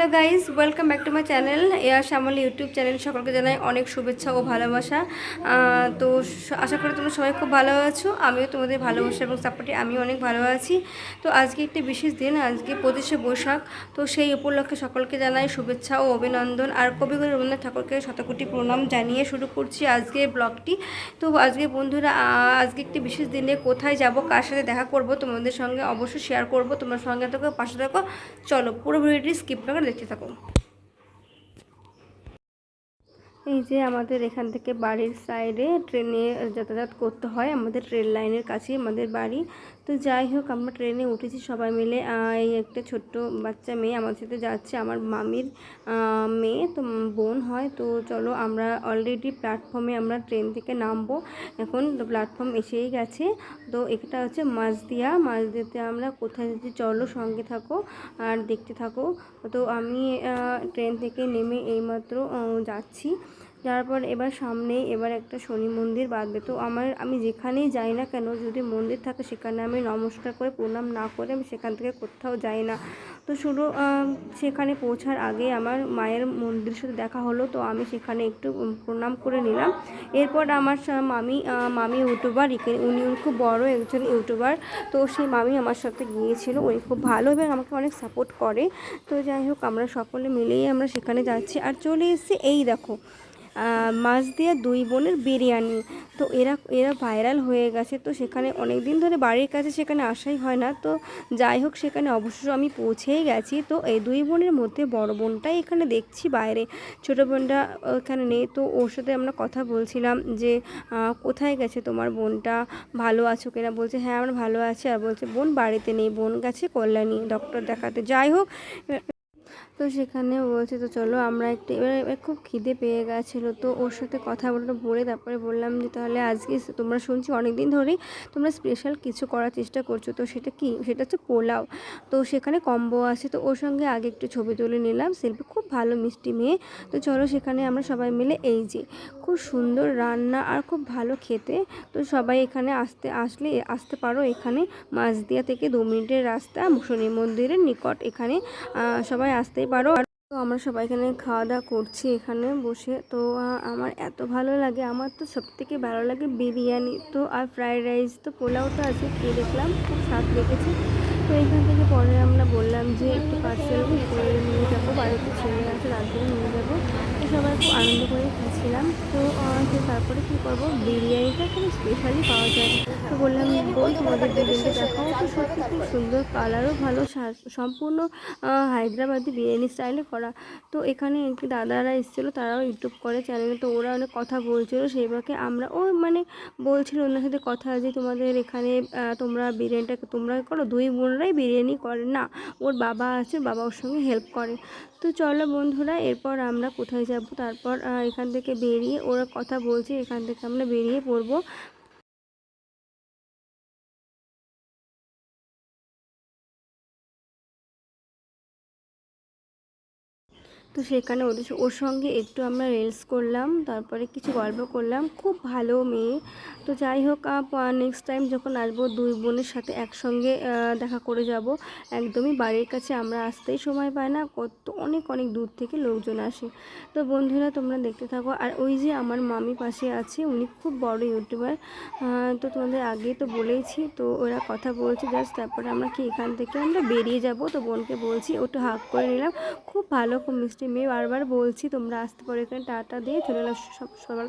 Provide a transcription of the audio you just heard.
Hello guys welcome back to my channel air Shyamal YouTube channel সকলকে জানাই অনেক শুভেচ্ছা ও ভালোবাসা। তো আশা করি তোমরা সবাই খুব ভালো আছো। আমিও তোমাদের ভালোবাসা এবং সাপোর্টে আমি অনেক ভালো আছি। তো আজকে একটি বিশেষ দিন, আজকে পঁচিশে বৈশাখ। তো সেই উপলক্ষে সকলকে জানাই শুভেচ্ছা ও অভিনন্দন। আর কবিগুরু রবীন্দ্রনাথ ঠাকুরকে শতকোটি প্রণাম জানিয়ে শুরু করছি আজকে ব্লগটি। তো আজকে বন্ধুরা আজকে একটি বিশেষ দিনে কোথায় যাব, কার সাথে দেখা করব, তোমাদের সঙ্গে অবশ্যই শেয়ার করব। তোমার সঙ্গে থাকো পাশে থাকো চলো পুরো ভিডিওটি স্কিপ করে দেখতে থাকো এই যে আমাদের এখান থেকে বাড়ির সাইডে ট্রেনে যাতায়াত করতে হয়, আমাদের ট্রেন লাইনের কাছেই আমাদের বাড়ি। তো যাই হোক, আমরা ট্রেনে উঠেছি সবাই মিলে। এই একটা ছোট্ট বাচ্চা মেয়ে আমার সাথে যাচ্ছে, আমার মামির মেয়ে, তো বোন হয়। তো চলো আমরা অলরেডি প্ল্যাটফর্মে আমরা ট্রেন থেকে নামবো। এখন প্ল্যাটফর্ম এসেই গেছে। তো এটা হচ্ছে মাঝদিয়া মাঝদিয়াতে আমরা কোথায় যাচ্ছি চলো সঙ্গে থাকো আর দেখতে থাকো। তো আমি ট্রেন থেকে নেমে এইমাত্র যাচ্ছি। যাওয়ার পর এবার সামনেই এবার একটা শনি মন্দির বাঁধবে। তো আমার আমি যেখানেই যাই না কেন যদি মন্দির থাকে সেখানে আমি নমস্কার করে প্রণাম না করে আমি সেখান থেকে কোথাও যাই না। তো আহ, সেখানে পৌঁছার আগে আমার মায়ের মন্দিরের সাথে দেখা হলো। তো আমি সেখানে একটু প্রণাম করে নিলাম। এরপর আমার মামি মামি ইউটিউবার উনি খুব বড় একজন ইউটিউবার। তো সেই মামি আমার সাথে গিয়েছিল। উনি খুব ভালো এবং আমাকে অনেক সাপোর্ট করে। তো যাই হোক আমরা সকলে মিলেই আমরা সেখানে যাচ্ছি। আর চলে এসেছি এই দেখো মাছ দিয়ে দুই বোনের বিরিয়ানি। তো এরা এরা ভাইরাল হয়ে গেছে। তো সেখানে অনেক দিন ধরে বাড়ির কাছে সেখানে আসাই হয় না। তো যাই হোক, সেখানে অবশ্য আমি পৌঁছেই গেছি। তো এই দুই বোনের মধ্যে বড় বোনটাই এখানে দেখছি বাইরে। ছোটো বোনটা এখানে নেই। তো ওর সাথে আমরা কথা বলছিলাম যে কোথায় গেছে তোমার বোনটা? ভালো আছো কিনা? বলছে হ্যাঁ আমরা ভালো আছি। আর বলছে, বোন বাড়িতে নেই। বোন গেছে কল্যাণী ডক্টর দেখাতে। যাই হোক তো সেখানে বলছে, তো চলো আমরা একটু এবার এবার খুব খিদে পেয়ে গেছিল। তো ওর সাথে কথা বলতে বলে তারপরে বললাম যে, তাহলে আজকে তোমরা শুনছি অনেক দিন ধরেই তোমরা স্পেশাল কিছু করার চেষ্টা করছ। তো সেটা কি? সেটা হচ্ছে পোলাও। তো সেখানে কম্বো আছে। তো ওর সঙ্গে আগে একটু ছবি তুলে নিলাম। সেলফি খুব ভালো মিষ্টি মেয়ে। তো চলো সেখানে আমরা সবাই মিলে এই যে, খুব সুন্দর রান্না আর খুব ভালো খেতে। তো সবাই এখানে আসতে, আসলে আসতে পারো এখানে। মাঝদিয়া থেকে দু মিনিটের রাস্তা। শনি মন্দিরের নিকট এখানে সবাই আসতেই পারো। তো আমরা সবাই এখানে খাওয়া দাওয়া করছি এখানে বসে। তো আমার এত ভালো লাগে। আমার তো সব থেকে ভালো লাগে বিরিয়ানি। তো, আর ফ্রায়েড রাইস তো পোলাও তো আছে, খেয়ে দেখলাম। খুব স্বাদ লেগেছে। তো এখান থেকে পরে আমরা বললাম যে, একটু পার্সেল করে নিয়ে যাব। বাড়িতে ছেলে আছে রাত করে নিয়ে যাব। তো সবাই খুব আনন্দ করে খাচ্ছিলাম তো তো তারপরে কী করব? বিরিয়ানিটা এখানে স্পেশালি পাওয়া যায়। তো বললাম, বোন, তোমাদের বিরিয়ানিটা দেখাও। তো সত্যি খুব সুন্দর কালারও ভালো সম্পূর্ণ হায়দ্রাবাদি বিরিয়ানি স্টাইলে করা। তো এখানে দাদারা এসেছিল, তারাও ইউটিউব করে চ্যানেলে তো ওরা অনেক কথা বলছিলো সেইভাবে আমরা, ও মানে বলছিল ওনার সাথে কথা যে, তোমাদের এখানে তোমরা বিরিয়ানিটা, তোমরা করো, দুই বোনরাই বিরিয়ানি করে। না, ওর বাবা আছে, বাবা ওর সঙ্গে হেল্প করে। তো চলো বন্ধুরা, এরপর আমরা কোথায় যাব? তারপর এখান থেকে বেরিয়ে ওরা কথা বলছে এখান থেকে আমরা বেরিয়ে পড়ব। তো সেখানে ওদের ওর সঙ্গে একটু আমরা রিলস করলাম, তারপরে কিছু গল্প করলাম। খুব ভালো মেয়ে। তো যাই হোক নেক্সট টাইম যখন আসব, দুই বোনের সাথে একসঙ্গে দেখা করে যাব। একদমই বাড়ির কাছে আমরা আসতেই সময় পাই না, কত অনেক অনেক দূর থেকে লোকজন আসে। তো বন্ধুরা, তোমরা দেখতে থাকো। আর ওই যে আমার মামি পাশে আছে, উনি খুব বড় ইউটিউবার। তো তোমাদের আগেই তো বলেইছি, তো ওরা কথা বলছে জাস্ট তারপরে আমরা কি এখান থেকে আমরা বেরিয়ে যাব। তো বোনকে বলছি, ওটা হাক করে নিলাম। খুব ভালো, খুব মিষ্টি মেয়ে বারবার বলছি তোমরা আসতে পারো এখানে টাটা দিয়ে চলে এলাম। সব সবার